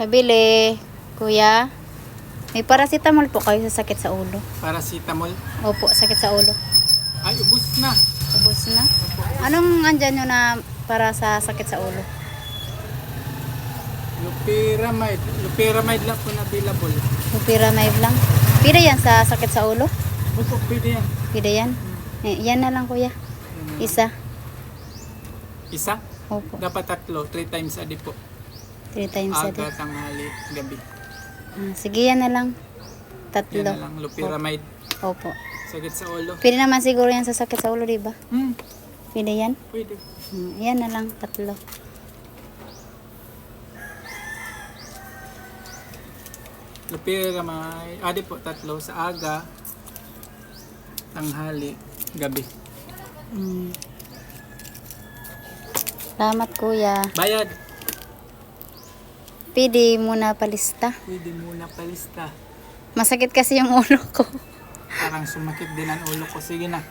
Pabili, kuya. May paracetamol po kayo sa sakit sa ulo. Paracetamol. Opo, sakit sa ulo. Ay, ubus na. Ubus na. Anong andyan nyo na para sa sakit sa ulo? Loperamide. Loperamide lang po na available. Pyramid lang. Pira yan sa sakit sa ulo? Opo, pwede yan. Pira yan? Eh, yan na lang kuya. Yan. Isa. Isa? Opo. Dapat tatlo. Three times a day po. Three times a day. Aga, tanghali, gabi. Ah, sige, yan na lang. Yan Tatlo. na lang. Loperamide. Opo. Sakit sa ulo. Pwede naman siguro yan sa sakit sa ulo, di ba? Hmm, Pwede yan? pwede. Hmm, yan na lang, tatlo. Loperamide. Adi po, tatlo. Sa aga, tanghali, gabi. Hmm. Salamat kuya. Bayad. Pwede muna palista. Pwede muna palista. Masakit kasi yung ulo ko. Parang sumakit din ang ulo ko. Sige na.